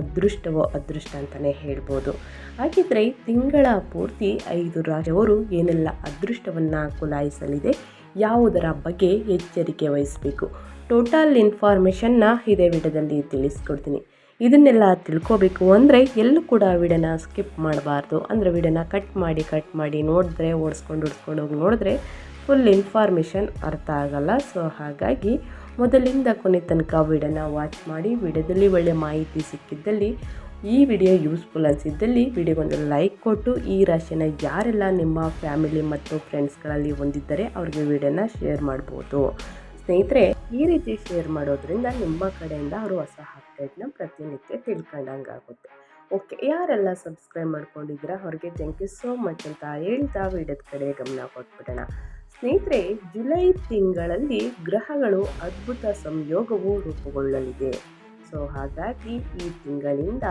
ಅದೃಷ್ಟವೋ ಅದೃಷ್ಟ ಅಂತಲೇ ಹೇಳ್ಬೋದು. ಹಾಗಿದ್ರೆ ತಿಂಗಳ ಪೂರ್ತಿ ಐದು ರಾಜವರು ಏನೆಲ್ಲ ಅದೃಷ್ಟವನ್ನು ಕುಲಾಯಿಸಲಿದೆ, ಯಾವುದರ ಬಗ್ಗೆ ಎಚ್ಚರಿಕೆ ವಹಿಸಬೇಕು? ಟೋಟಲ್ ಇನ್ಫಾರ್ಮೇಷನ್ನ ಇದೇ ವಿಡಿಯೋದಲ್ಲಿ ತಿಳಿಸ್ಕೊಡ್ತೀನಿ. ಇದನ್ನೆಲ್ಲ ತಿಳ್ಕೋಬೇಕು ಅಂದರೆ ಎಲ್ಲೂ ಕೂಡ ವಿಡನ ಸ್ಕಿಪ್ ಮಾಡಬಾರ್ದು. ಅಂದರೆ ವಿಡಿಯೋನ ಕಟ್ ಮಾಡಿ ಕಟ್ ಮಾಡಿ ನೋಡಿದ್ರೆ, ಓಡಿಸ್ಕೊಂಡು ಓಡಿಸ್ಕೊಂಡು ಹೋಗಿ ನೋಡಿದ್ರೆ ಫುಲ್ ಇನ್ಫಾರ್ಮೇಷನ್ ಅರ್ಥ ಆಗಲ್ಲ. ಸೊ ಹಾಗಾಗಿ ಮೊದಲಿಂದ ಕೊನೆ ತನಕ ವಿಡಿಯೋನ ವಾಚ್ ಮಾಡಿ, ವಿಡಿಯೋದಲ್ಲಿ ಒಳ್ಳೆ ಮಾಹಿತಿ ಸಿಕ್ಕಿದ್ದಲ್ಲಿ, ಈ ವಿಡಿಯೋ ಯೂಸ್ಫುಲ್ ಅನಿಸಿದ್ದಲ್ಲಿ ವಿಡಿಯೋಗೊಂದು ಲೈಕ್ ಕೊಟ್ಟು, ಈ ರಾಶಿನ ಯಾರೆಲ್ಲ ನಿಮ್ಮ ಫ್ಯಾಮಿಲಿ ಮತ್ತು ಫ್ರೆಂಡ್ಸ್ಗಳಲ್ಲಿ ಹೊಂದಿದ್ದರೆ ಅವ್ರಿಗೆ ವಿಡಿಯೋನ ಶೇರ್ ಮಾಡ್ಬೋದು. ಸ್ನೇಹಿತರೆ, ಈ ರೀತಿ ಶೇರ್ ಮಾಡೋದ್ರಿಂದ ನಿಮ್ಮ ಕಡೆಯಿಂದ ಅವರು ಹೊಸ ಅಪ್ಡೇಟ್ನ ಪ್ರತಿನಿತ್ಯ ತಿಳ್ಕೊಂಡಂಗೆ ಆಗುತ್ತೆ. ಓಕೆ ಯಾರೆಲ್ಲ ಸಬ್ಸ್ಕ್ರೈಬ್ ಮಾಡ್ಕೊಂಡಿದ್ದೀರಾ, ಅವ್ರಿಗೆ ಥ್ಯಾಂಕ್ ಯು ಸೋ ಮಚ್ ಅಂತ ಹೇಳ್ತಾ ವಿಡಿಯೋದ ಕಡೆ ಗಮನ ಕೊಟ್ಬಿಡೋಣ. ಸ್ನೇಹಿತರೆ, ಜುಲೈ ತಿಂಗಳಲ್ಲಿ ಗ್ರಹಗಳು ಅದ್ಭುತ ಸಂಯೋಗವು ರೂಪುಗೊಳ್ಳಲಿದೆ. ಸೊ, ಹಾಗಾಗಿ ಈ ತಿಂಗಳಿಂದ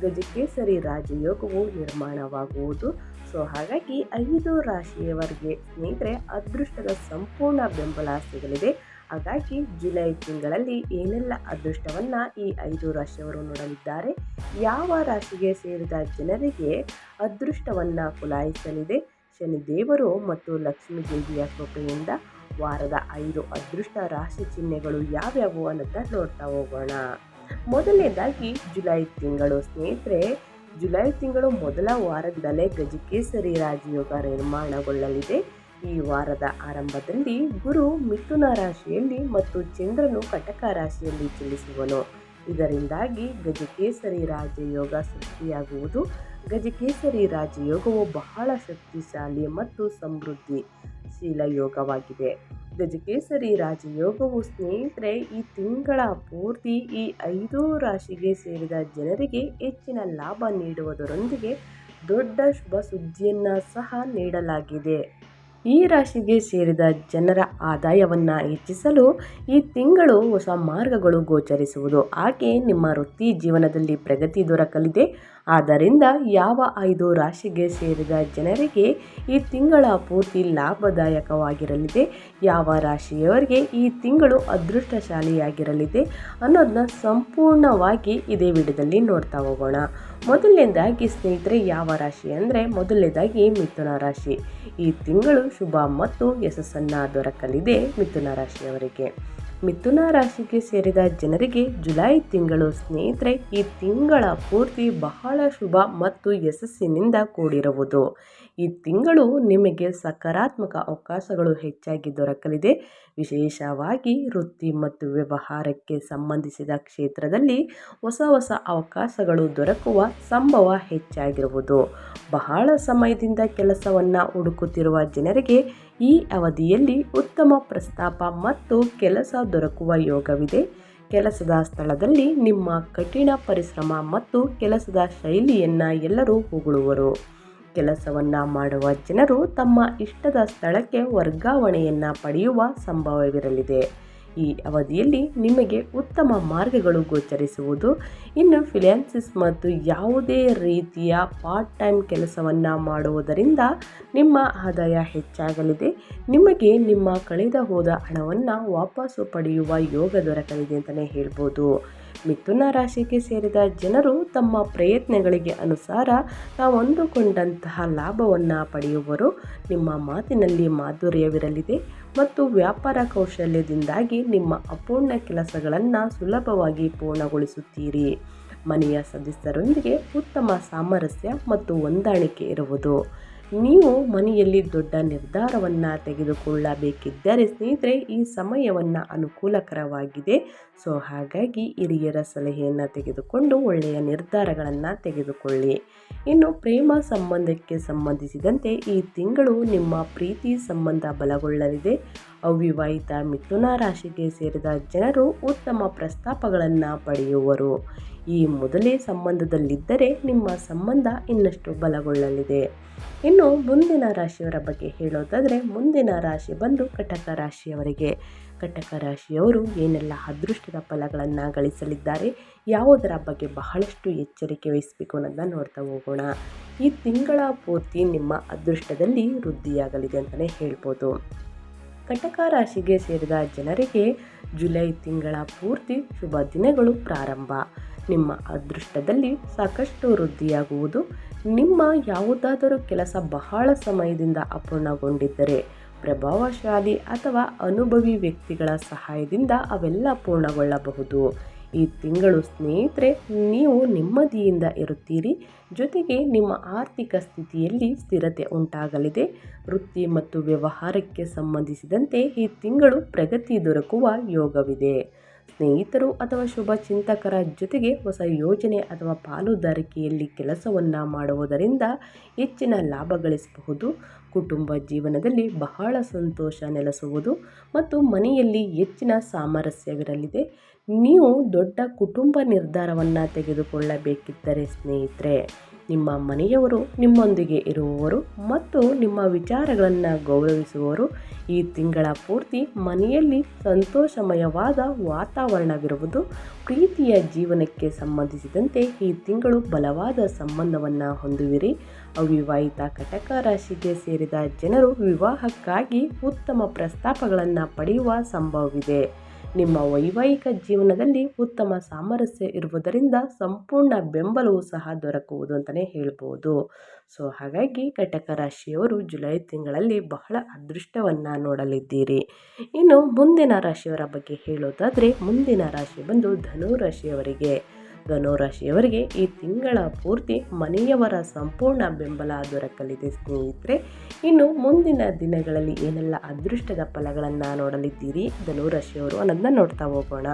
ಗಜಕೇಸರಿ ರಾಜಯೋಗವು ನಿರ್ಮಾಣವಾಗುವುದು. ಸೊ, ಹಾಗಾಗಿ ಐದು ರಾಶಿಯವರೆಗೆ ಸ್ನೇಹಿತರೆ, ಅದೃಷ್ಟದ ಸಂಪೂರ್ಣ ಬೆಂಬಲ ಸಿಗಲಿದೆ. ಹಾಗಾಗಿ ಜುಲೈ ತಿಂಗಳಲ್ಲಿ ಏನೆಲ್ಲ ಅದೃಷ್ಟವನ್ನು ಈ ಐದು ರಾಶಿಯವರು ನೋಡಲಿದ್ದಾರೆ, ಯಾವ ರಾಶಿಗೆ ಸೇರಿದ ಜನರಿಗೆ ಅದೃಷ್ಟವನ್ನು ಕುಲಾಯಿಸಲಿದೆ ಶನಿದೇವರು ಮತ್ತು ಲಕ್ಷ್ಮೀ ದೇವಿಯ ಕೃಪೆಯಿಂದ ವಾರದ ಐದು ಅದೃಷ್ಟ ರಾಶಿ ಚಿಹ್ನೆಗಳು ಯಾವ್ಯಾವು ಅನ್ನೋದನ್ನ ನೋಡ್ತಾ ಹೋಗೋಣ. ಮೊದಲನೇದಾಗಿ ಜುಲೈ ತಿಂಗಳು ಸ್ನೇಹಿತರೆ, ಜುಲೈ ತಿಂಗಳು ಮೊದಲ ವಾರದಲ್ಲೇ ಗಜಕೇಸರಿ ರಾಜಯೋಗ ನಿರ್ಮಾಣಗೊಳ್ಳಲಿದೆ. ಈ ವಾರದ ಆರಂಭದಲ್ಲಿ ಗುರು ಮಿಥುನ ರಾಶಿಯಲ್ಲಿ ಮತ್ತು ಚಂದ್ರನು ಕಟಕ ರಾಶಿಯಲ್ಲಿ ಚಲಿಸುವನು ಇದರಿಂದಾಗಿ ಗಜಕೇಸರಿ ರಾಜಯೋಗ ಸೃಷ್ಟಿಯಾಗುವುದು. ಗಜಕೇಸರಿ ರಾಜಯೋಗವು ಬಹಳ ಶಕ್ತಿಶಾಲಿ ಮತ್ತು ಸಮೃದ್ಧಿಶೀಲ ಯೋಗವಾಗಿದೆ. ಗಜಕೇಸರಿ ರಾಜಯೋಗವು ಸ್ನೇಹಿತರೆ, ಈ ತಿಂಗಳ ಪೂರ್ತಿ ಈ ಐದು ರಾಶಿಗೆ ಸೇರಿದ ಜನರಿಗೆ ಹೆಚ್ಚಿನ ಲಾಭ ನೀಡುವುದರೊಂದಿಗೆ ದೊಡ್ಡ ಶುಭ ಸುದ್ದಿಯನ್ನು ಸಹ ನೀಡಲಾಗಿದೆ. ಈ ರಾಶಿಗೆ ಸೇರಿದ ಜನರ ಆದಾಯವನ್ನು ಹೆಚ್ಚಿಸಲು ಈ ತಿಂಗಳು ಹೊಸ ಮಾರ್ಗಗಳು ಗೋಚರಿಸುವುದು. ಹಾಗೆ ನಿಮ್ಮ ವೃತ್ತಿ ಜೀವನದಲ್ಲಿ ಪ್ರಗತಿ ದೊರಕಲಿದೆ. ಆದ್ದರಿಂದ ಯಾವ ಐದು ರಾಶಿಗೆ ಸೇರಿದ ಜನರಿಗೆ ಈ ತಿಂಗಳ ಪೂರ್ತಿ ಲಾಭದಾಯಕವಾಗಿರಲಿದೆ? ಯಾವ ರಾಶಿಯವರಿಗೆ ಈ ತಿಂಗಳು ಅದೃಷ್ಟಶಾಲಿಯಾಗಿರಲಿದೆ? ಅನ್ನೋದನ್ನ ಸಂಪೂರ್ಣವಾಗಿ ಇದೇ ವಿಡಿಯೋದಲ್ಲಿ ನೋಡ್ತಾ ಹೋಗೋಣ. ಮೊದಲನೇದಾಗಿ ಸ್ನೇಹಿತರೆ, ಯಾವ ರಾಶಿ ಅಂದರೆ ಮೊದಲನೇದಾಗಿ ಮಿಥುನ ರಾಶಿ. ಈ ತಿಂಗಳು ಶುಭ ಮತ್ತು ಯಶಸ್ಸನ್ನು ದೊರಕಲಿದೆ ಮಿಥುನ ರಾಶಿಯವರಿಗೆ. ಮಿಥುನ ರಾಶಿಗೆ ಸೇರಿದ ಜನರಿಗೆ ಜುಲೈ ತಿಂಗಳು ಸ್ನೇಹಿತರೆ, ಈ ತಿಂಗಳ ಪೂರ್ತಿ ಬಹಳ ಶುಭ ಮತ್ತು ಯಶಸ್ಸಿನಿಂದ ಕೂಡಿರುವುದು. ಈ ತಿಂಗಳು ನಿಮಗೆ ಸಕಾರಾತ್ಮಕ ಅವಕಾಶಗಳು ಹೆಚ್ಚಾಗಿ ದೊರಕಲಿದೆ. ವಿಶೇಷವಾಗಿ ವೃತ್ತಿ ಮತ್ತು ವ್ಯವಹಾರಕ್ಕೆ ಸಂಬಂಧಿಸಿದ ಕ್ಷೇತ್ರದಲ್ಲಿ ಹೊಸ ಹೊಸ ಅವಕಾಶಗಳು ದೊರಕುವ ಸಂಭವ ಹೆಚ್ಚಾಗಿರುವುದು. ಬಹಳ ಸಮಯದಿಂದ ಕೆಲಸವನ್ನು ಹುಡುಕುತ್ತಿರುವ ಜನರಿಗೆ ಈ ಅವಧಿಯಲ್ಲಿ ಉತ್ತಮ ಪ್ರಸ್ತಾಪ ಮತ್ತು ಕೆಲಸ ದೊರಕುವ ಯೋಗವಿದೆ. ಕೆಲಸದ ಸ್ಥಳದಲ್ಲಿ ನಿಮ್ಮ ಕಠಿಣ ಪರಿಶ್ರಮ ಮತ್ತು ಕೆಲಸದ ಶೈಲಿಯನ್ನು ಎಲ್ಲರೂ ಹೊಗಳುವರು. ಕೆಲಸವನ್ನು ಮಾಡುವ ಜನರು ತಮ್ಮ ಇಷ್ಟದ ಸ್ಥಳಕ್ಕೆ ವರ್ಗಾವಣೆಯನ್ನು ಪಡೆಯುವ ಸಂಭವವಿರಲಿದೆ. ಈ ಅವಧಿಯಲ್ಲಿ ನಿಮಗೆ ಉತ್ತಮ ಮಾರ್ಗಗಳು ಗೋಚರಿಸುವುದು. ಇನ್ನು ಫಿಲಾನ್ಸಿಸ್ ಮತ್ತು ಯಾವುದೇ ರೀತಿಯ ಪಾರ್ಟ್ ಟೈಮ್ ಕೆಲಸವನ್ನು ಮಾಡುವುದರಿಂದ ನಿಮ್ಮ ಆದಾಯ ಹೆಚ್ಚಾಗಲಿದೆ. ನಿಮಗೆ ನಿಮ್ಮ ಕಳೆದ ಹೋದ ಹಣವನ್ನು ವಾಪಸ್ಸು ಪಡೆಯುವ ಯೋಗ ದೊರಕಲಿದೆ ಅಂತಲೇ ಹೇಳ್ಬೋದು. ಮಿಥುನ ರಾಶಿಗೆ ಸೇರಿದ ಜನರು ತಮ್ಮ ಪ್ರಯತ್ನಗಳಿಗೆ ಅನುಸಾರ ನಾವು ಅಂದುಕೊಂಡಂತಹ ಲಾಭವನ್ನು ಪಡೆಯುವರು. ನಿಮ್ಮ ಮಾತಿನಲ್ಲಿ ಮಾಧುರ್ಯವಿರಲಿದೆ ಮತ್ತು ವ್ಯಾಪಾರ ಕೌಶಲ್ಯದಿಂದಾಗಿ ನಿಮ್ಮ ಅಪೂರ್ಣ ಕೆಲಸಗಳನ್ನು ಸುಲಭವಾಗಿ ಪೂರ್ಣಗೊಳಿಸುತ್ತೀರಿ. ಮನೆಯ ಸದಸ್ಯರೊಂದಿಗೆ ಉತ್ತಮ ಸಾಮರಸ್ಯ ಮತ್ತು ಹೊಂದಾಣಿಕೆ ಇರುವುದು. ನೀವು ಮನೆಯಲ್ಲಿ ದೊಡ್ಡ ನಿರ್ಧಾರವನ್ನು ತೆಗೆದುಕೊಳ್ಳಬೇಕಿದ್ದರೆ ಸ್ನೇಹಿತರೆ, ಈ ಸಮಯವನ್ನು ಅನುಕೂಲಕರವಾಗಿದೆ. ಸೊ, ಹಾಗಾಗಿ ಹಿರಿಯರ ಸಲಹೆಯನ್ನು ತೆಗೆದುಕೊಂಡು ಒಳ್ಳೆಯ ನಿರ್ಧಾರಗಳನ್ನು ತೆಗೆದುಕೊಳ್ಳಿ. ಇನ್ನು ಪ್ರೇಮ ಸಂಬಂಧಕ್ಕೆ ಸಂಬಂಧಿಸಿದಂತೆ ಈ ತಿಂಗಳು ನಿಮ್ಮ ಪ್ರೀತಿ ಸಂಬಂಧ ಬಲಗೊಳ್ಳಲಿದೆ. ಅವಿವಾಹಿತ ಮಿಥುನ ರಾಶಿಗೆ ಸೇರಿದ ಜನರು ಉತ್ತಮ ಪ್ರಸ್ತಾಪಗಳನ್ನು ಪಡೆಯುವರು. ಈ ಮೊದಲೇ ಸಂಬಂಧದಲ್ಲಿದ್ದರೆ ನಿಮ್ಮ ಸಂಬಂಧ ಇನ್ನಷ್ಟು ಬಲಗೊಳ್ಳಲಿದೆ. ಇನ್ನು ಮುಂದಿನ ರಾಶಿಯವರ ಬಗ್ಗೆ ಹೇಳೋದಾದರೆ, ಮುಂದಿನ ರಾಶಿ ಬಂದು ಕಟಕ ರಾಶಿಯವರಿಗೆ. ಕಟಕ ರಾಶಿಯವರು ಏನೆಲ್ಲ ಅದೃಷ್ಟದ ಫಲಗಳನ್ನು ಗಳಿಸಲಿದ್ದಾರೆ, ಯಾವುದರ ಬಗ್ಗೆ ಬಹಳಷ್ಟು ಎಚ್ಚರಿಕೆ ವಹಿಸಬೇಕು ಅನ್ನೋದನ್ನು ನೋಡ್ತಾ ಹೋಗೋಣ. ಈ ತಿಂಗಳ ಪೂರ್ತಿ ನಿಮ್ಮ ಅದೃಷ್ಟದಲ್ಲಿ ವೃದ್ಧಿಯಾಗಲಿದೆ ಅಂತಲೇ ಹೇಳ್ಬೋದು. ಕಟಕ ರಾಶಿಗೆ ಸೇರಿದ ಜನರಿಗೆ ಜುಲೈ ತಿಂಗಳ ಪೂರ್ತಿ ಶುಭ ದಿನಗಳು ಪ್ರಾರಂಭ. ನಿಮ್ಮ ಅದೃಷ್ಟದಲ್ಲಿ ಸಾಕಷ್ಟು ವೃದ್ಧಿಯಾಗುವುದು. ನಿಮ್ಮ ಯಾವುದಾದರೂ ಕೆಲಸ ಬಹಳ ಸಮಯದಿಂದ ಅಪೂರ್ಣಗೊಂಡಿದ್ದರೆ, ಪ್ರಭಾವಶಾಲಿ ಅಥವಾ ಅನುಭವಿ ವ್ಯಕ್ತಿಗಳ ಸಹಾಯದಿಂದ ಅವೆಲ್ಲ ಪೂರ್ಣಗೊಳ್ಳಬಹುದು. ಈ ತಿಂಗಳು ಸ್ನೇಹಿತರೆ, ನೀವು ನೆಮ್ಮದಿಯಿಂದ ಇರುತ್ತೀರಿ. ಜೊತೆಗೆ ನಿಮ್ಮ ಆರ್ಥಿಕ ಸ್ಥಿತಿಯಲ್ಲಿ ಸ್ಥಿರತೆ ಉಂಟಾಗಲಿದೆ. ವೃತ್ತಿ ಮತ್ತು ವ್ಯವಹಾರಕ್ಕೆ ಸಂಬಂಧಿಸಿದಂತೆ ಈ ತಿಂಗಳು ಪ್ರಗತಿ ದೊರಕುವ ಯೋಗವಿದೆ. ಸ್ನೇಹಿತರು ಅಥವಾ ಶುಭ ಚಿಂತಕರ ಜೊತೆಗೆ ಹೊಸ ಯೋಜನೆ ಅಥವಾ ಪಾಲುದಾರಿಕೆಯಲ್ಲಿ ಕೆಲಸವನ್ನು ಮಾಡುವುದರಿಂದ ಹೆಚ್ಚಿನ ಲಾಭ ಗಳಿಸಬಹುದು. ಕುಟುಂಬ ಜೀವನದಲ್ಲಿ ಬಹಳ ಸಂತೋಷ ನೆಲೆಸುವುದು ಮತ್ತು ಮನೆಯಲ್ಲಿ ಹೆಚ್ಚಿನ ಸಾಮರಸ್ಯವಿರಲಿದೆ. ನೀವು ದೊಡ್ಡ ಕುಟುಂಬ ನಿರ್ಧಾರವನ್ನು ತೆಗೆದುಕೊಳ್ಳಬೇಕಿದ್ದರೆ ಸ್ನೇಹಿತರೆ ನಿಮ್ಮ ಮನೆಯವರು, ನಿಮ್ಮೊಂದಿಗೆ ಇರುವವರು ಮತ್ತು ನಿಮ್ಮ ವಿಚಾರಗಳನ್ನು ಗೌರವಿಸುವವರು. ಈ ತಿಂಗಳ ಪೂರ್ತಿ ಮನೆಯಲ್ಲಿ ಸಂತೋಷಮಯವಾದ ವಾತಾವರಣವಿರುವುದು ಪ್ರೀತಿಯ ಜೀವನಕ್ಕೆ ಸಂಬಂಧಿಸಿದಂತೆ ಈ ತಿಂಗಳು ಬಲವಾದ ಸಂಬಂಧವನ್ನು ಹೊಂದುವಿರಿ. ಅವಿವಾಹಿತ ಕಟಕ ರಾಶಿಗೆ ಸೇರಿದ ಜನರು ವಿವಾಹಕ್ಕಾಗಿ ಉತ್ತಮ ಪ್ರಸ್ತಾಪಗಳನ್ನು ಪಡೆಯುವ ಸಂಭವವಿದೆ. ನಿಮ್ಮ ವೈವಾಹಿಕ ಜೀವನದಲ್ಲಿ ಉತ್ತಮ ಸಾಮರಸ್ಯ ಇರುವುದರಿಂದ ಸಂಪೂರ್ಣ ಬೆಂಬಲವೂ ಸಹ ದೊರಕುವುದು ಅಂತಲೇ ಹೇಳ್ಬೋದು. ಸೊ, ಹಾಗಾಗಿ ಕಟಕ ರಾಶಿಯವರು ಜುಲೈ ತಿಂಗಳಲ್ಲಿ ಬಹಳ ಅದೃಷ್ಟವನ್ನು ನೋಡಲಿದ್ದೀರಿ. ಇನ್ನು ಮುಂದಿನ ರಾಶಿಯವರ ಬಗ್ಗೆ ಹೇಳೋದಾದರೆ ಮುಂದಿನ ರಾಶಿ ಬಂದು ಧನು ರಾಶಿಯವರಿಗೆ. ಧನುರಾಶಿಯವರಿಗೆ ಈ ತಿಂಗಳ ಪೂರ್ತಿ ಮನೆಯವರ ಸಂಪೂರ್ಣ ಬೆಂಬಲ ದೊರಕಲಿದೆ ಸ್ನೇಹಿತರೆ. ಇನ್ನು ಮುಂದಿನ ದಿನಗಳಲ್ಲಿ ಏನೆಲ್ಲ ಅದೃಷ್ಟದ ಫಲಗಳನ್ನು ನೋಡಲಿದ್ದೀರಿ? ಧನುರಾಶಿಯವರು ಅನ್ನೋದನ್ನ ನೋಡ್ತಾ ಹೋಗೋಣ.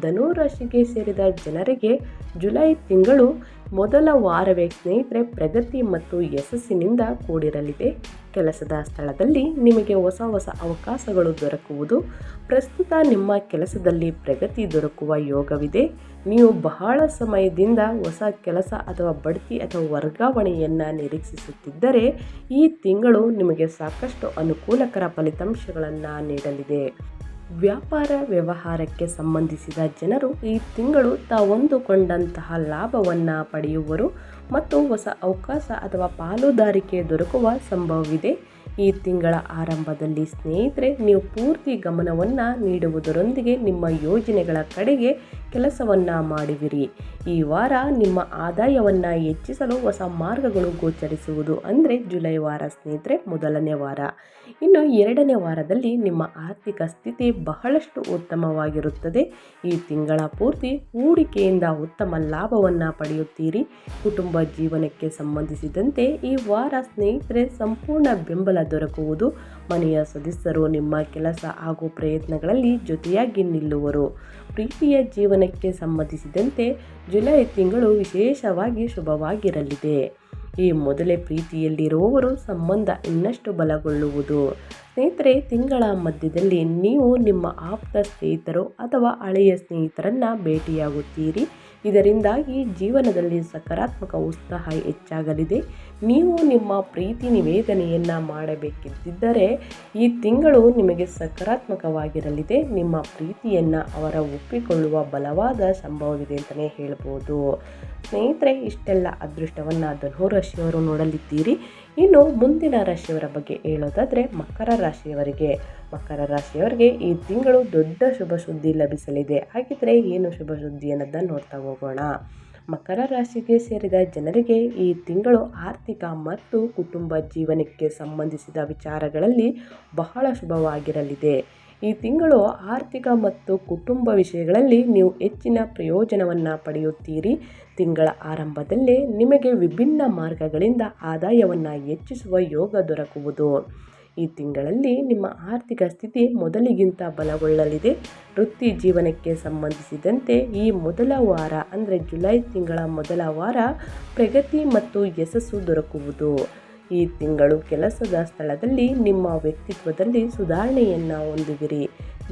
ಧನುರಾಶಿಗೆ ಸೇರಿದ ಜನರಿಗೆ ಜುಲೈ ತಿಂಗಳು ಮೊದಲ ವಾರವೇ ಸ್ನೇಹಿತರೆ, ಪ್ರಗತಿ ಮತ್ತು ಯಶಸ್ಸಿನಿಂದ ಕೂಡಿರಲಿದೆ. ಕೆಲಸದ ಸ್ಥಳದಲ್ಲಿ ನಿಮಗೆ ಹೊಸ ಹೊಸ ಅವಕಾಶಗಳು ದೊರಕುವುದು, ಪ್ರಸ್ತುತ ನಿಮ್ಮ ಕೆಲಸದಲ್ಲಿ ಪ್ರಗತಿ ದೊರಕುವ ಯೋಗವಿದೆ. ನೀವು ಬಹಳ ಸಮಯದಿಂದ ಹೊಸ ಕೆಲಸ ಅಥವಾ ಬಡ್ತಿ ಅಥವಾ ವರ್ಗಾವಣೆಯನ್ನು ನಿರೀಕ್ಷಿಸುತ್ತಿದ್ದರೆ, ಈ ತಿಂಗಳು ನಿಮಗೆ ಸಾಕಷ್ಟು ಅನುಕೂಲಕರ ಫಲಿತಾಂಶಗಳನ್ನು ನೀಡಲಿದೆ. ವ್ಯಾಪಾರ ವ್ಯವಹಾರಕ್ಕೆ ಸಂಬಂಧಿಸಿದ ಜನರು ಈ ತಿಂಗಳು ತಾವೊಂದುಕೊಂಡಂತಹ ಲಾಭವನ್ನು ಪಡೆಯುವರು ಮತ್ತು ಹೊಸ ಅವಕಾಶ ಅಥವಾ ಪಾಲುದಾರಿಕೆ ದೊರಕುವ ಸಂಭವವಿದೆ. ಈ ತಿಂಗಳ ಆರಂಭದಲ್ಲಿ ಸ್ನೇಹಿತರೆ, ನೀವು ಪೂರ್ತಿ ಗಮನವನ್ನು ನೀಡುವುದರೊಂದಿಗೆ ನಿಮ್ಮ ಯೋಜನೆಗಳ ಕಡೆಗೆ ಕೆಲಸವನ್ನು ಮಾಡುವಿರಿ ಈ ವಾರ ನಿಮ್ಮ ಆದಾಯವನ್ನು ಹೆಚ್ಚಿಸಲು ಹೊಸ ಮಾರ್ಗಗಳು ಗೋಚರಿಸುವುದು ಅಂದರೆ ಜುಲೈ ವಾರ ಸ್ನೇಹಿತರೆ ಮೊದಲನೇ ವಾರ. ಇನ್ನು ಎರಡನೇ ವಾರದಲ್ಲಿ ನಿಮ್ಮ ಆರ್ಥಿಕ ಸ್ಥಿತಿ ಬಹಳಷ್ಟು ಉತ್ತಮವಾಗಿರುತ್ತದೆ. ಈ ತಿಂಗಳ ಪೂರ್ತಿ ಹೂಡಿಕೆಯಿಂದ ಉತ್ತಮ ಲಾಭವನ್ನು ಪಡೆಯುತ್ತೀರಿ. ಕುಟುಂಬ ಜೀವನಕ್ಕೆ ಸಂಬಂಧಿಸಿದಂತೆ ಈ ವಾರ ಸ್ನೇಹಿತರೆ ಸಂಪೂರ್ಣ ಬೆಂಬಲ ದೊರಕುವುದು ಮನೆಯ ಸದಸ್ಯರು ನಿಮ್ಮ ಕೆಲಸ ಹಾಗೂ ಪ್ರಯತ್ನಗಳಲ್ಲಿ ಜೊತೆಯಾಗಿ ನಿಲ್ಲುವರು. ಪ್ರೀತಿಯ ಜೀವನಕ್ಕೆ ಸಂಬಂಧಿಸಿದಂತೆ ಜುಲೈ ತಿಂಗಳು ವಿಶೇಷವಾಗಿ ಶುಭವಾಗಿರಲಿದೆ. ಈ ಮೊದಲೇ ಪ್ರೀತಿಯಲ್ಲಿರುವವರು ಸಂಬಂಧ ಇನ್ನಷ್ಟು ಬಲಗೊಳ್ಳುವುದು. ಸ್ನೇಹಿತರೆ, ತಿಂಗಳ ಮಧ್ಯದಲ್ಲಿ ನೀವು ನಿಮ್ಮ ಆಪ್ತ ಸ್ನೇಹಿತರು ಅಥವಾ ಹಳೆಯ ಸ್ನೇಹಿತರನ್ನು ಭೇಟಿಯಾಗುತ್ತೀರಿ. ಇದರಿಂದಾಗಿ ಜೀವನದಲ್ಲಿ ಸಕಾರಾತ್ಮಕ ಉತ್ಸಾಹ ಹೆಚ್ಚಾಗಲಿದೆ. ನೀವು ನಿಮ್ಮ ಪ್ರೀತಿ ನಿವೇದನೆಯನ್ನು ಮಾಡಬೇಕಿದ್ದರೆ ಈ ತಿಂಗಳು ನಿಮಗೆ ಸಕಾರಾತ್ಮಕವಾಗಿರಲಿದೆ. ನಿಮ್ಮ ಪ್ರೀತಿಯನ್ನು ಅವರ ಒಪ್ಪಿಕೊಳ್ಳುವ ಬಲವಾದ ಸಂಭವವಿದೆ ಅಂತಲೇ ಹೇಳ್ಬೋದು. ಸ್ನೇಹಿತರೆ, ಇಷ್ಟೆಲ್ಲ ಅದೃಷ್ಟವನ್ನು ಧನುರಾಶಿಯವರು ನೋಡಲಿದ್ದೀರಿ. ಇನ್ನು ಮುಂದಿನ ರಾಶಿಯವರ ಬಗ್ಗೆ ಹೇಳೋದಾದರೆ ಮಕರ ರಾಶಿಯವರಿಗೆ. ಮಕರ ರಾಶಿಯವರಿಗೆ ಈ ತಿಂಗಳು ದೊಡ್ಡ ಶುಭ ಸುದ್ದಿ ಲಭಿಸಲಿದೆ. ಹಾಗಿದ್ರೆ ಏನು ಶುಭ ಸುದ್ದಿ ಅನ್ನೋದನ್ನು ನೋಡ್ತಾ ಹೋಗೋಣ. ಮಕರ ರಾಶಿಗೆ ಸೇರಿದ ಜನರಿಗೆ ಈ ತಿಂಗಳು ಆರ್ಥಿಕ ಮತ್ತು ಕುಟುಂಬ ಜೀವನಕ್ಕೆ ಸಂಬಂಧಿಸಿದ ವಿಚಾರಗಳಲ್ಲಿ ಬಹಳ ಶುಭವಾಗಿರಲಿದೆ. ಈ ತಿಂಗಳು ಆರ್ಥಿಕ ಮತ್ತು ಕುಟುಂಬ ವಿಷಯಗಳಲ್ಲಿ ನೀವು ಹೆಚ್ಚಿನ ಪ್ರಯೋಜನವನ್ನು ಪಡೆಯುತ್ತೀರಿ. ತಿಂಗಳ ಆರಂಭದಲ್ಲೇ ನಿಮಗೆ ವಿಭಿನ್ನ ಮಾರ್ಗಗಳಿಂದ ಆದಾಯವನ್ನು ಹೆಚ್ಚಿಸುವ ಯೋಗ ದೊರಕುವುದು. ಈ ತಿಂಗಳಲ್ಲಿ ನಿಮ್ಮ ಆರ್ಥಿಕ ಸ್ಥಿತಿ ಮೊದಲಿಗಿಂತ ಬಲಗೊಳ್ಳಲಿದೆ. ವೃತ್ತಿ ಜೀವನಕ್ಕೆ ಸಂಬಂಧಿಸಿದಂತೆ ಈ ಮೊದಲ ವಾರ, ಅಂದರೆ ಜುಲೈ ತಿಂಗಳ ಮೊದಲ ವಾರ, ಪ್ರಗತಿ ಮತ್ತು ಯಶಸ್ಸು ದೊರಕುವುದು. ಈ ತಿಂಗಳು ಕೆಲಸದ ಸ್ಥಳದಲ್ಲಿ ನಿಮ್ಮ ವ್ಯಕ್ತಿತ್ವದಲ್ಲಿ ಸುಧಾರಣೆಯನ್ನು ಹೊಂದುವಿರಿ.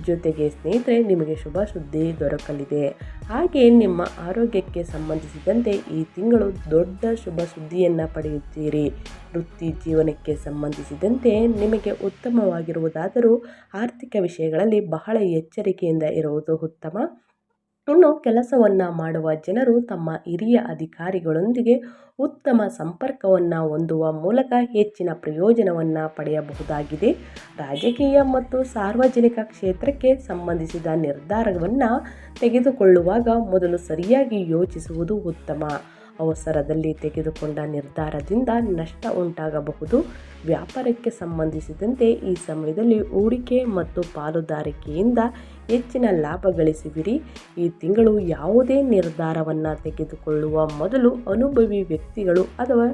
ಜೊತೆಗೆ ಸ್ನೇಹಿತರೆ, ನಿಮಗೆ ಶುಭ ಸುದ್ದಿ ದೊರಕಲಿದೆ. ಹಾಗೆ ನಿಮ್ಮ ಆರೋಗ್ಯಕ್ಕೆ ಸಂಬಂಧಿಸಿದಂತೆ ಈ ತಿಂಗಳು ದೊಡ್ಡ ಶುಭ ಸುದ್ದಿಯನ್ನು ಪಡೆಯುತ್ತೀರಿ. ವೃತ್ತಿ ಜೀವನಕ್ಕೆ ಸಂಬಂಧಿಸಿದಂತೆ ನಿಮಗೆ ಉತ್ತಮವಾಗಿರುವುದಾದರೂ ಆರ್ಥಿಕ ವಿಷಯಗಳಲ್ಲಿ ಬಹಳ ಎಚ್ಚರಿಕೆಯಿಂದ ಇರುವುದು ಉತ್ತಮ. ಇನ್ನು ಕೆಲಸವನ್ನು ಮಾಡುವ ಜನರು ತಮ್ಮ ಹಿರಿಯ ಅಧಿಕಾರಿಗಳೊಂದಿಗೆ ಉತ್ತಮ ಸಂಪರ್ಕವನ್ನು ಹೊಂದುವ ಮೂಲಕ ಹೆಚ್ಚಿನ ಪ್ರಯೋಜನವನ್ನು ಪಡೆಯಬಹುದಾಗಿದೆ. ರಾಜಕೀಯ ಮತ್ತು ಸಾರ್ವಜನಿಕ ಕ್ಷೇತ್ರಕ್ಕೆ ಸಂಬಂಧಿಸಿದ ನಿರ್ಧಾರವನ್ನು ತೆಗೆದುಕೊಳ್ಳುವಾಗ ಮೊದಲು ಸರಿಯಾಗಿ ಯೋಚಿಸುವುದು ಉತ್ತಮ. ಅವಸರದಲ್ಲಿ ತೆಗೆದುಕೊಂಡ ನಿರ್ಧಾರದಿಂದ ನಷ್ಟ ಉಂಟಾಗಬಹುದು. ವ್ಯಾಪಾರಕ್ಕೆ ಸಂಬಂಧಿಸಿದಂತೆ ಈ ಸಮಯದಲ್ಲಿ ಹೂಡಿಕೆ ಮತ್ತು ಪಾಲುದಾರಿಕೆಯಿಂದ ಹೆಚ್ಚಿನ ಲಾಭ ಗಳಿಸುವಿರಿ. ಈ ತಿಂಗಳು ಯಾವುದೇ ನಿರ್ಧಾರವನ್ನು ತೆಗೆದುಕೊಳ್ಳುವ ಮೊದಲು ಅನುಭವಿ ವ್ಯಕ್ತಿಗಳು ಅಥವಾ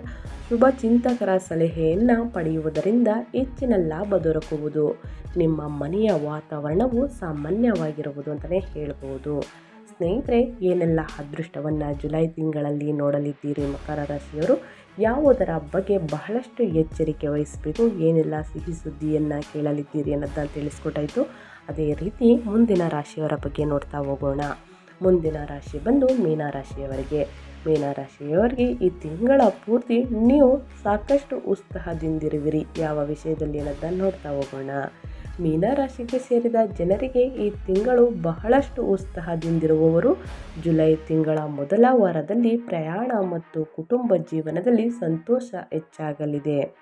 ಶುಭ ಚಿಂತಕರ ಸಲಹೆಯನ್ನು ಪಡೆಯುವುದರಿಂದ ಹೆಚ್ಚಿನ ಲಾಭ ದೊರಕುವುದು. ನಿಮ್ಮ ಮನೆಯ ವಾತಾವರಣವು ಸಾಮಾನ್ಯವಾಗಿರುವುದು ಅಂತಲೇ ಹೇಳ್ಬೋದು. ಸ್ನೇಹಿತರೆ, ಏನೆಲ್ಲ ಅದೃಷ್ಟವನ್ನು ಜುಲೈ ತಿಂಗಳಲ್ಲಿ ನೋಡಲಿದ್ದೀರಿ ಮಕರ ರಾಶಿಯವರು? ಯಾವುದರ ಬಗ್ಗೆ ಬಹಳಷ್ಟು ಎಚ್ಚರಿಕೆ ವಹಿಸಬೇಕು, ಏನೆಲ್ಲ ಸಿಹಿ ಸುದ್ದಿಯನ್ನು ಕೇಳಲಿದ್ದೀರಿ ಅನ್ನೋದನ್ನು ತಿಳಿಸ್ಕೊಟ್ಟಾಯಿತು. ಅದೇ ರೀತಿ ಮುಂದಿನ ರಾಶಿಯವರ ಬಗ್ಗೆ ನೋಡ್ತಾ ಹೋಗೋಣ. ಮುಂದಿನ ರಾಶಿ ಬಂದು ಮೀನರಾಶಿಯವರಿಗೆ ಮೀನರಾಶಿಯವರಿಗೆ ಈ ತಿಂಗಳ ಪೂರ್ತಿ ನೀವು ಸಾಕಷ್ಟು ಉತ್ಸಾಹದಿಂದಿರುವಿರಿ. ಯಾವ ವಿಷಯದಲ್ಲಿ ಅನ್ನೋದನ್ನು ನೋಡ್ತಾ ಹೋಗೋಣ. ಮೀನರಾಶಿಗೆ ಸೇರಿದ ಜನರಿಗೆ ಈ ತಿಂಗಳು ಬಹಳಷ್ಟು ಉತ್ಸಾಹದಿಂದಿರುವವರು. ಜುಲೈ ತಿಂಗಳ ಮೊದಲ ವಾರದಲ್ಲಿ ಪ್ರಯಾಣ ಮತ್ತು ಕುಟುಂಬ ಜೀವನದಲ್ಲಿ ಸಂತೋಷ ಹೆಚ್ಚಾಗಲಿದೆ.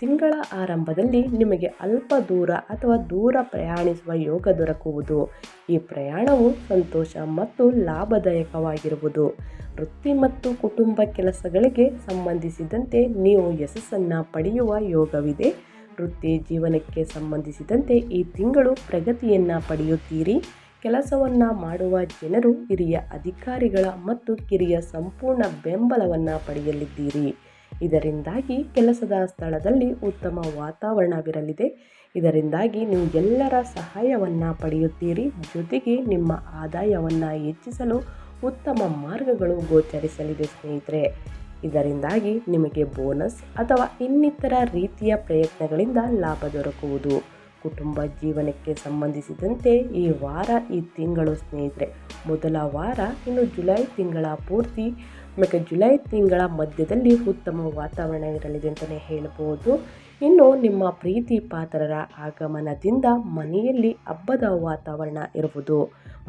ತಿಂಗಳ ಆರಂಭದಲ್ಲಿ ನಿಮಗೆ ಅಲ್ಪ ದೂರ ಅಥವಾ ದೂರ ಪ್ರಯಾಣಿಸುವ ಯೋಗ ದೊರಕುವುದು. ಈ ಪ್ರಯಾಣವು ಸಂತೋಷ ಮತ್ತು ಲಾಭದಾಯಕವಾಗಿರುವುದು. ವೃತ್ತಿ ಮತ್ತು ಕುಟುಂಬ ಕೆಲಸಗಳಿಗೆ ಸಂಬಂಧಿಸಿದಂತೆ ನೀವು ಯಶಸ್ಸನ್ನು ಪಡೆಯುವ ಯೋಗವಿದೆ. ವೃತ್ತಿ ಜೀವನಕ್ಕೆ ಸಂಬಂಧಿಸಿದಂತೆ ಈ ತಿಂಗಳು ಪ್ರಗತಿಯನ್ನು ಪಡೆಯುತ್ತೀರಿ. ಕೆಲಸವನ್ನು ಮಾಡುವ ಜನರು ಹಿರಿಯ ಅಧಿಕಾರಿಗಳ ಮತ್ತು ಕಿರಿಯ ಸಂಪೂರ್ಣ ಬೆಂಬಲವನ್ನು ಪಡೆಯಲಿದ್ದೀರಿ. ಇದರಿಂದಾಗಿ ಕೆಲಸದ ಸ್ಥಳದಲ್ಲಿ ಉತ್ತಮ ವಾತಾವರಣವಿರಲಿದೆ. ಇದರಿಂದಾಗಿ ನೀವು ಎಲ್ಲರ ಸಹಾಯವನ್ನು ಪಡೆಯುತ್ತೀರಿ. ಜೊತೆಗೆ ನಿಮ್ಮ ಆದಾಯವನ್ನು ಹೆಚ್ಚಿಸಲು ಉತ್ತಮ ಮಾರ್ಗಗಳು ಗೋಚರಿಸಲಿದೆ ಸ್ನೇಹಿತರೆ. ಇದರಿಂದಾಗಿ ನಿಮಗೆ ಬೋನಸ್ ಅಥವಾ ಇನ್ನಿತರ ರೀತಿಯ ಪ್ರಯತ್ನಗಳಿಂದ ಲಾಭ ದೊರಕುವುದು. ಕುಟುಂಬ ಜೀವನಕ್ಕೆ ಸಂಬಂಧಿಸಿದಂತೆ ಈ ವಾರ ಈ ತಿಂಗಳು ಸ್ನೇಹಿತರೆ, ಮೊದಲ ವಾರ ಇನ್ನು ಜುಲೈ ತಿಂಗಳ ಪೂರ್ತಿ, ಮತ್ತು ಜುಲೈ ತಿಂಗಳ ಮಧ್ಯದಲ್ಲಿ ಉತ್ತಮ ವಾತಾವರಣ ಇರಲಿದೆ ಅಂತಲೇ ಹೇಳಬಹುದು. ಇನ್ನು ನಿಮ್ಮ ಪ್ರೀತಿ ಪಾತ್ರರ ಆಗಮನದಿಂದ ಮನೆಯಲ್ಲಿ ಹಬ್ಬದ ವಾತಾವರಣ ಇರುವುದು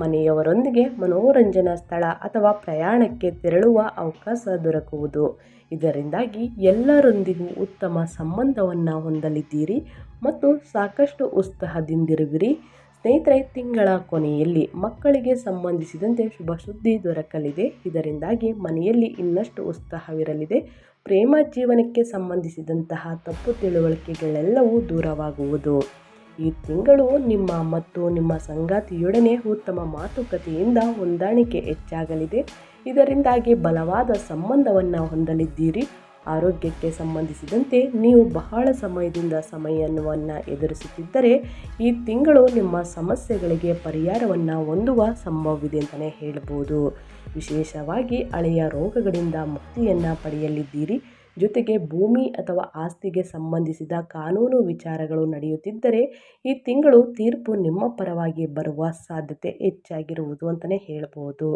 ಮನೆಯವರೊಂದಿಗೆ ಮನೋರಂಜನಾ ಸ್ಥಳ ಅಥವಾ ಪ್ರಯಾಣಕ್ಕೆ ತೆರಳುವ ಅವಕಾಶ ದೊರಕುವುದು. ಇದರಿಂದಾಗಿ ಎಲ್ಲರೊಂದಿಗೂ ಉತ್ತಮ ಸಂಬಂಧವನ್ನು ಹೊಂದಲಿದ್ದೀರಿ ಮತ್ತು ಸಾಕಷ್ಟು ಉತ್ಸಾಹದಿಂದಿರುವಿರಿ. ಸ್ನೇಹಿತರೆ, ತಿಂಗಳ ಕೊನೆಯಲ್ಲಿ ಮಕ್ಕಳಿಗೆ ಸಂಬಂಧಿಸಿದಂತೆ ಶುಭ ಸುದ್ದಿ ದೊರಕಲಿದೆ. ಇದರಿಂದಾಗಿ ಮನೆಯಲ್ಲಿ ಇನ್ನಷ್ಟು ಉತ್ಸಾಹವಿರಲಿದೆ. ಪ್ರೇಮ ಜೀವನಕ್ಕೆ ಸಂಬಂಧಿಸಿದಂತಹ ತಪ್ಪು ತಿಳುವಳಿಕೆಗಳೆಲ್ಲವೂ ದೂರವಾಗುವುದು. ಈ ತಿಂಗಳು ನಿಮ್ಮ ಮತ್ತು ನಿಮ್ಮ ಸಂಗಾತಿಯೊಡನೆ ಉತ್ತಮ ಮಾತುಕತೆಯಿಂದ ಹೊಂದಾಣಿಕೆ ಹೆಚ್ಚಾಗಲಿದೆ. ಇದರಿಂದಾಗಿ ಬಲವಾದ ಸಂಬಂಧವನ್ನು ಹೊಂದಲಿದ್ದೀರಿ. ಆರೋಗ್ಯಕ್ಕೆ ಸಂಬಂಧಿಸಿದಂತೆ ನೀವು ಬಹಳ ಸಮಯದಿಂದ ಸಮಯವನ್ನು ಎದುರಿಸುತ್ತಿದ್ದರೆ ಈ ತಿಂಗಳು ನಿಮ್ಮ ಸಮಸ್ಯೆಗಳಿಗೆ ಪರಿಹಾರವನ್ನು ಹೊಂದುವ ಸಂಭವವಿದೆ ಅಂತಲೇ ಹೇಳ್ಬೋದು. ವಿಶೇಷವಾಗಿ ಹಳೆಯ ರೋಗಗಳಿಂದ ಮುಕ್ತಿಯನ್ನು ಪಡೆಯಲಿದ್ದೀರಿ. ಜೊತೆಗೆ ಭೂಮಿ ಅಥವಾ ಆಸ್ತಿಗೆ ಸಂಬಂಧಿಸಿದ ಕಾನೂನು ವಿಚಾರಗಳು ನಡೆಯುತ್ತಿದ್ದರೆ ಈ ತಿಂಗಳು ತೀರ್ಪು ನಿಮ್ಮ ಪರವಾಗಿ ಬರುವ ಸಾಧ್ಯತೆ ಹೆಚ್ಚಾಗಿರುವುದು ಅಂತಲೇ ಹೇಳ್ಬೋದು.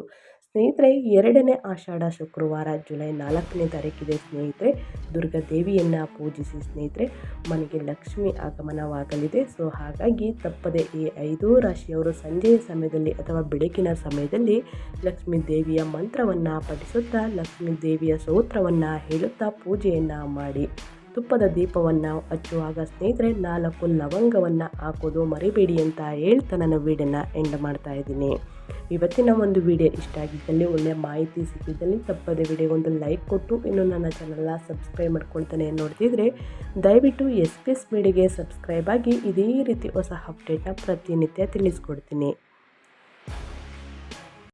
ಸ್ನೇಹಿತರೆ, ಎರಡನೇ ಆಷಾಢ ಶುಕ್ರವಾರ ಜುಲೈ ನಾಲ್ಕನೇ ತಾರೀಕಿದೆ ಸ್ನೇಹಿತರೆ. ದುರ್ಗಾ ದೇವಿಯನ್ನು ಪೂಜಿಸಿ ಸ್ನೇಹಿತರೆ, ಮನೆಗೆ ಲಕ್ಷ್ಮಿ ಆಗಮನವಾಗಲಿದೆ. ಸೊ, ಹಾಗಾಗಿ ತಪ್ಪದೆ ಈ ಐದೂ ರಾಶಿಯವರು ಸಂಜೆಯ ಸಮಯದಲ್ಲಿ ಅಥವಾ ಬೆಳಕಿನ ಸಮಯದಲ್ಲಿ ಲಕ್ಷ್ಮೀ ದೇವಿಯ ಮಂತ್ರವನ್ನು ಪಠಿಸುತ್ತಾ, ಲಕ್ಷ್ಮೀ ದೇವಿಯ ಸ್ತೋತ್ರವನ್ನು ಹೇಳುತ್ತಾ ಪೂಜೆಯನ್ನು ಮಾಡಿ, ತುಪ್ಪದ ದೀಪವನ್ನು ಹಚ್ಚುವಾಗ ಸ್ನೇಹಿತರೆ, ನಾಲ್ಕು ಲವಂಗವನ್ನು ಹಾಕೋದು ಮರಿಬೇಡಿ ಅಂತ ಹೇಳ್ತಾ ನಾನು ವೀಡಿಯೋನ ಎಂಡ್ ಮಾಡ್ತಾ ಇದ್ದೀನಿ. ಇವತ್ತಿನ ಒಂದು ವಿಡಿಯೋ ಇಷ್ಟ ಆಗಿದ್ದಲ್ಲಿ ಒಳ್ಳೆಯ ಮಾಹಿತಿ ಸಿಕ್ಕಿದ್ದಲ್ಲಿ ತಪ್ಪದೆ ವಿಡಿಯೋಗೊಂದು ಲೈಕ್ ಕೊಟ್ಟು, ಇನ್ನು ನನ್ನ ಚಾನಲ್ನ ಸಬ್ಸ್ಕ್ರೈಬ್ ಮಾಡ್ಕೊಳ್ತಾನೆ ನೋಡ್ತಿದ್ರೆ, ದಯವಿಟ್ಟು ಎಸ್ ಪಿ ಎಸ್ ಮೀಡಿಯಾಗೆ ಸಬ್ಸ್ಕ್ರೈಬ್ ಆಗಿ ಇದೇ ರೀತಿ ಹೊಸ ಅಪ್ಡೇಟ್ನ ಪ್ರತಿನಿತ್ಯ ತಿಳಿಸ್ಕೊಡ್ತೀನಿ.